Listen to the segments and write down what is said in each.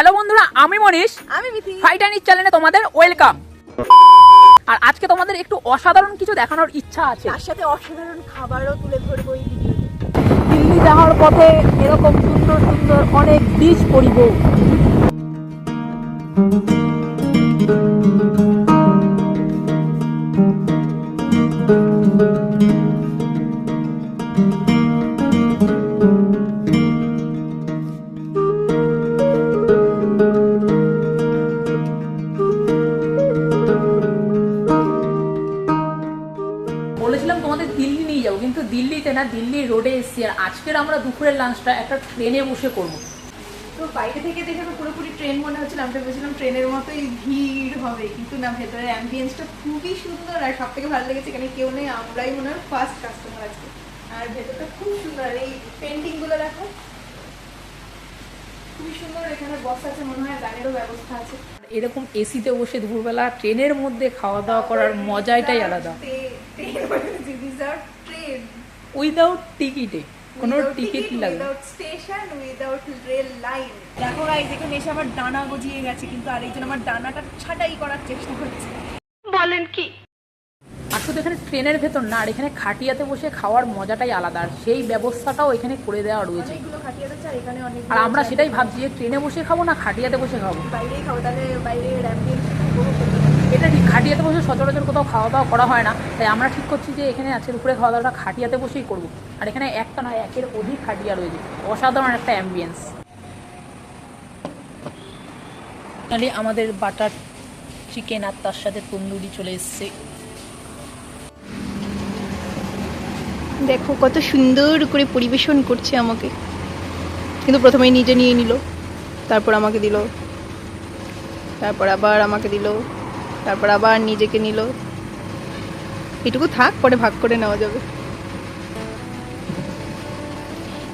Hello বন্ধুরা আমি মনীষ। আমি মিথি। ফাইট অ্যান্ড চ্যানেলে তোমাদের ওয়েলকাম আর আজকে তোমাদের একটু অসাধারণ কিছু দেখানোর ইচ্ছা আছে। তার সাথে অসাধারণ খাবারও তুলে ধরবো এই ভিডিওতে দিল্লি যাওয়ার পথে এরকম সুন্দর সুন্দর অনেক বীজ পড়িব বলেছিলাম তোমাদের দিল্লি নিয়ে যাব কিন্তু দিল্লিতে না দিল্লি রোডে এসছি আর আজকের আমরা দুপুরের লাঞ্চটা একটা ট্রেনে বসে করব। তো বাইরে থেকে দেখে তো পুরোপুরি ট্রেন মনে হচ্ছিল আমি ভেবেছিলাম ট্রেনের মতোই ভিড় হবে কিন্তু না ভেতরের অ্যাম্বিয়েন্সটা খুবই সুন্দর আর সব থেকে ভালো লেগেছে এখানে কেউ নেই আমরাই মনে হয় ফার্স্ট কাস্টমার আজকে। আর ভেতরটা খুব সুন্দর এই পেন্টিংগুলো দেখো। খুবই সুন্দর এখানে বস আছে মনে হয় গানেরও ব্যবস্থা আছে। এরকম এসিতে বসে দুপুরবেলা ট্রেনের মধ্যে খাওয়া দাওয়া করার মজাটাই আলাদা। ট্রেন উইদাউট টিকিটে কোনো টিকিট লাগে না। Without station without rail line দেখো গাইজ এখানে এসে আমার ডানা গজিয়ে গেছে কিন্তু আরেকজন আমার ডানাটা ছাটাই করার চেষ্টা করছে। আর শুধু এখানে ট্রেনের ভেতর না আর এখানে খাটিয়াতে বসে খাওয়ার মজাটাই আলাদা আর সেই ব্যবস্থাটাও এখানে করে দেওয়া রয়েছে। আর অনেক আমরা সেটাই ভাবছি যে ট্রেনে বসে খাব না খাটিয়াতে বসে খাব? বাইরেই খাব তাহলে বাইরে এটা ঠিক খাটিয়াতে বসে সচরাচর কোথাও খাওয়া দাওয়া করা হয় না? তাই আমরা ঠিক করছি যে এখানে আজকে দুপুরে খাওয়া দাওয়াটা খাটিয়াতে বসেই করব। আর এখানে একটা নয়, একের অধিক খাটিয়া রয়েছে। অসাধারণ একটা অ্যাম্বিয়েন্স আমাদের বাটার চিকেন আর তার সাথে তন্দুরি চলে এসছে। দেখো, কত সুন্দর করে পরিবেশন করছে আমাকে। কিন্তু প্রথমে নিজে নিয়ে নিল, তারপর আমাকে দিল, তারপর আবার আমাকে দিল। তারপর আবার নিজেকে নিল। এটুকু থাক পরে ভাগ করে নেওয়া যাবে।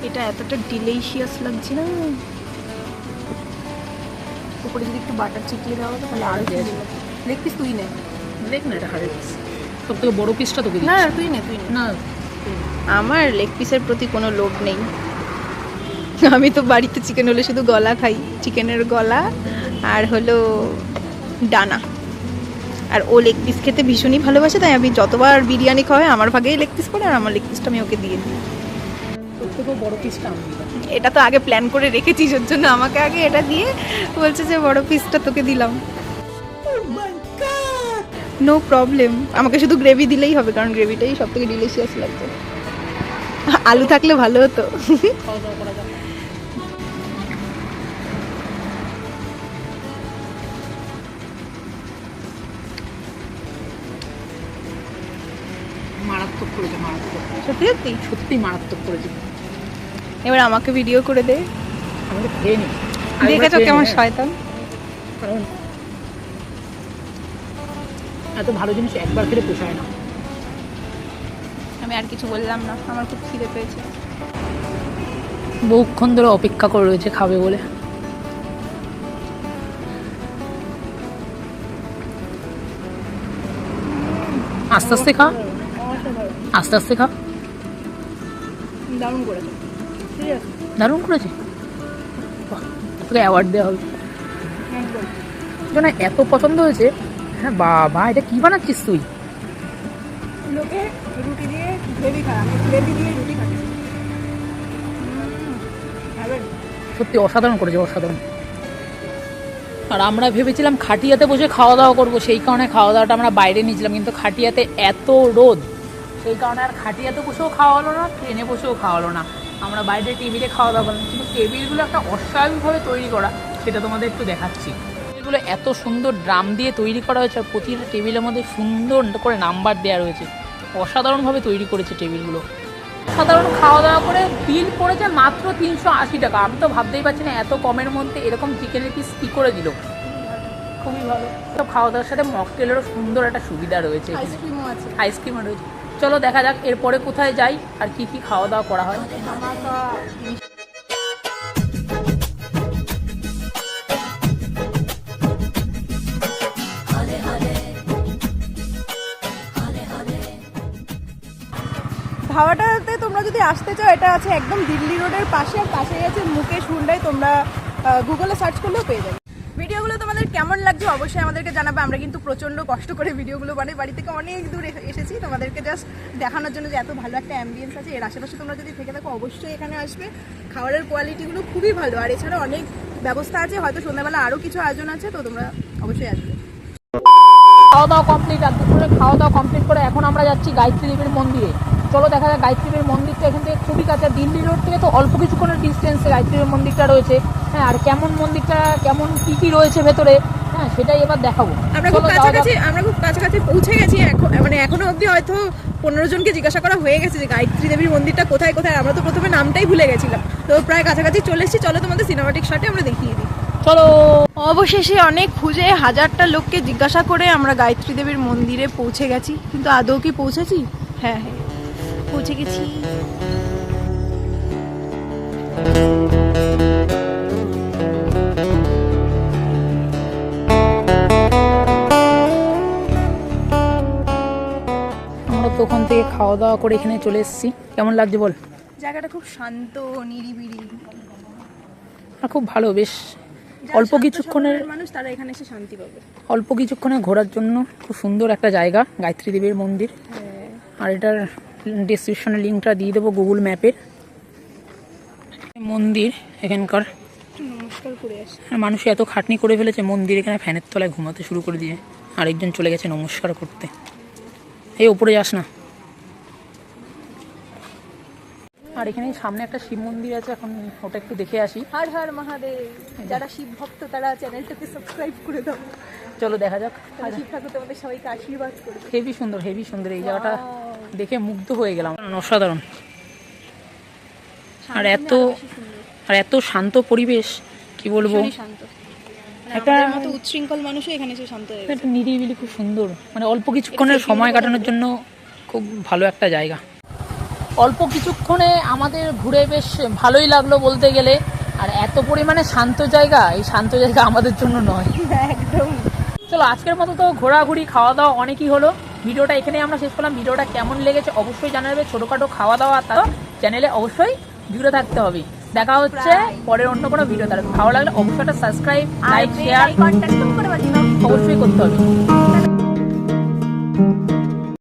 এটা এতটা ডিলেশিয়াস লাগছে না। উপরে যদি একটু বাটার চিটিয়ে দেওয়া হতো তাহলে আরও লেগ পিস তুই নে। দেখ না এটা পিস সব থেকে বড় পিসটা তোকে না। তুই নে তুই নে। না। আমার লেগ পিসের প্রতি কোনো লোভ নেই। আমি তো বাড়িতে চিকেন হলে শুধু গলা খাই। চিকেনের গলা আর হলো ডানা। আর ও লেগ পিস খেতে ভীষণই ভালোবাসে তাই আমি যতবার বিরিয়ানি খাওয়াই আমার ভাগেই লেগ পিস করে আর আমার লেগ পিসটা আমি ওকে দিয়ে দিই। বড় পিসটা এটা তো আগে প্ল্যান করে রেখেছিস ওর জন্য আমাকে আগে এটা দিয়ে বলছে যে বড় পিসটা তোকে দিলাম। নো প্রবলেম আমাকে শুধু গ্রেভি দিলেই হবে কারণ গ্রেভিটাই সব থেকে ডিলিশিয়াস লাগছে। আলু থাকলে ভালো হতো। করেছে মারাত্মক। সত্যি সত্যি সত্যি মারাত্মক করেছে। এবার আমাকে ভিডিও করে দে। আমাকে খেয়ে নি। দেখেছ কেমন শয়তান। কারণ এত ভালো জিনিস একবার খেলে পোষায় না। আমি আর কিছু বললাম না আমার খুব খিদে পেয়েছে। বহুক্ষণ ধরে অপেক্ষা করে রয়েছে খাবে বলে। আস্তে আস্তে খা। আস্তে আস্তে খা দারুণ করেছে। দারুণ করেছে? তোকে অ্যাওয়ার্ড দেওয়া হবে। না এত পছন্দ হয়েছে। হ্যাঁ বাবা এটা কী বানাচ্ছিস তুই? লোকে রুটি দিয়ে গ্রেভি আমি গ্রেভি দিয়ে রুটি খাচ্ছি। সত্যি অসাধারণ করেছে অসাধারণ। আর আমরা ভেবেছিলাম খাটিয়াতে বসে খাওয়া দাওয়া করব সেই কারণে খাওয়া দাওয়াটা আমরা বাইরে নিয়েছিলাম কিন্তু খাটিয়াতে এত রোদ। সেই কারণে আর খাটিয়াতে বসেও খাওয়া হলো না ট্রেনে বসেও খাওয়া হলো না। আমরা বাইরে টেবিলে খাওয়া দাওয়া করলাম। কিন্তু টেবিলগুলো একটা অস্বাভাবিকভাবে তৈরি করা সেটা তোমাদের একটু দেখাচ্ছি। টেবিলগুলো এত সুন্দর ড্রাম দিয়ে তৈরি করা হয়েছে আর প্রতিটা টেবিলের মধ্যে সুন্দর করে নাম্বার দেওয়া রয়েছে। অসাধারণভাবে তৈরি করেছে টেবিলগুলো। সাধারণ খাওয়া দাওয়া করে বিল পড়েছে মাত্র তিনশো আশি টাকা। আমি তো ভাবতেই পারছি না এত কমের মধ্যে এরকম চিকেনের পিস কী করে দিল। খুবই ভালো। তো খাওয়া দাওয়ার সাথে মকটেলেরও সুন্দর একটা সুবিধা রয়েছে। আইসক্রিমও আছে। আইসক্রিমও রয়েছে। চলো দেখা যাক এরপরে কোথায় যাই আর কি কি খাওয়া দাওয়া করা হয়। ধাবাটাতে তোমরা যদি আসতে চাও, এটা আছে একদম দিল্লি রোডের পাশে, আর পাশেই আছে মুকেশ হুন্ডাই। তোমরা গুগলে সার্চ করলেও পেয়ে যাবে। ভিডিওগুলো তোমাদের কেমন লাগছে অবশ্যই আমাদেরকে জানাবে। আমরা কিন্তু প্রচণ্ড কষ্ট করে ভিডিওগুলো বানাই। বাড়ি থেকে অনেক দূরে এসেছি। তোমাদেরকে জাস্ট দেখানোর জন্য যে এত ভালো একটা অ্যাম্বিয়েন্স আছে। এর আশেপাশে তোমরা যদি থেকে থাকো, অবশ্যই এখানে আসবে। খাবারের কোয়ালিটিগুলো খুবই ভালো। আর এছাড়া অনেক ব্যবস্থা আছে। হয়তো সন্ধ্যাবেলা আরও কিছু আয়োজন আছে, তো তোমরা অবশ্যই আসবে। খাওয়া দাওয়া কমপ্লিট আর দুপুরে খাওয়া দাওয়া কমপ্লিট করে এখন আমরা যাচ্ছি গায়ত্রী দেবীর মন্দিরে। চলো দেখা যাক গায়ত্রীদেবের মন্দিরটা এখান থেকে খুবই কাছে। দিল্লি রোড থেকে তো অল্প কিছুক্ষণের ডিস্টেন্সে গায়ত্রী দেবীর মন্দিরটা রয়েছে। হ্যাঁ আর কেমন মন্দিরটা কেমন কী কী রয়েছে ভেতরে? হ্যাঁ সেটাই এবার দেখাবো। আমরা খুব। কাছাকাছি আমরা খুব কাছাকাছি পৌঁছে গেছি। এখন মানে এখনও অবধি হয়তো পনেরো জনকে জিজ্ঞাসা করা হয়ে গেছে যে গায়ত্রী দেবীর মন্দিরটা কোথায় কোথায়? আমরা তো প্রথমে নামটাই ভুলে গেছিলাম। তো প্রায় কাছাকাছি চলে এসেছি। চলো তোমাদের সিনেমাটিক শটে আমরা দেখিয়ে দিই। চলো। অবশেষে অনেক খুঁজে হাজারটা লোককে জিজ্ঞাসা করে আমরা গায়ত্রী দেবীর মন্দিরে পৌঁছে গেছি। কিন্তু আদৌ কি পৌঁছেছি? হ্যাঁ হ্যাঁ। পৌঁছে গেছি। আমরা তো ওখান থেকে খাওয়া দাওয়া করে এখানে চলে এসেছি। কেমন লাগছে বল? জায়গাটা খুব শান্ত নিরিবিলি। আর খুব ভালো বেশ। অল্প কিছুক্ষণের মানুষ তারা এখানে এসে শান্তি পাবে। অল্প কিছুক্ষণে ঘোরার জন্য খুব সুন্দর একটা জায়গা গায়ত্রী দেবীর মন্দির। আর এটার ডিসক্রিপশনে লিঙ্কটা দিয়ে দেবো গুগল ম্যাপের মন্দির এখানকার। নমস্কার আর মানুষ এত খাটনি করে ফেলেছে মন্দির এখানে ফ্যানের তলায় ঘুমাতে শুরু করে দিয়ে আরেকজন চলে গেছে নমস্কার করতে। এই ওপরে যাস না। আর এখানে সামনে একটা শিব মন্দির আছে এখন ওটা একটু দেখে আসি। হর হর মহাদেব। যারা শিব ভক্ত তারা চ্যানেলটাকে সাবস্ক্রাইব করে দাও। চলো দেখা যাক। শিব ঠাকুর তোমাদের সবাইকে আশীর্বাদ করবে। হেভি সুন্দর হেভি সুন্দর এই জায়গাটা দেখে মুগ্ধ হয়ে গেলাম। অসাধারণ। আর এত আর এত শান্ত পরিবেশ কি বলব? একটা- একটা উচ্ছৃঙ্খল মানুষও এখানে এসে শান্ত একটা নিরিবিলি খুব সুন্দর মানে অল্প কিছুক্ষণের সময় কাটানোর জন্য খুব ভালো একটা জায়গা। অল্প কিছুক্ষণে আমাদের ঘুরে বেশ ভালোই লাগল বলতে গেলে। আর এত পরিমাণে শান্ত জায়গা এই শান্ত জায়গা আমাদের জন্য নয়। একদম। চলো আজকের মতো তো ঘোরাঘুরি খাওয়া দাওয়া অনেকই হলো। ভিডিওটা এখানে আমরা শেষ করলাম। ভিডিওটা কেমন লেগেছে অবশ্যই জানাবে। ছোটোখাটো খাওয়া দাওয়া তারা চ্যানেলে অবশ্যই জুড়ে থাকতে হবে। দেখা হচ্ছে পরের অন্য কোনো ভিডিও তার ভালো লাগলে অবশ্যই একটা সাবস্ক্রাইব লাইক শেয়ার অবশ্যই করতে হবে।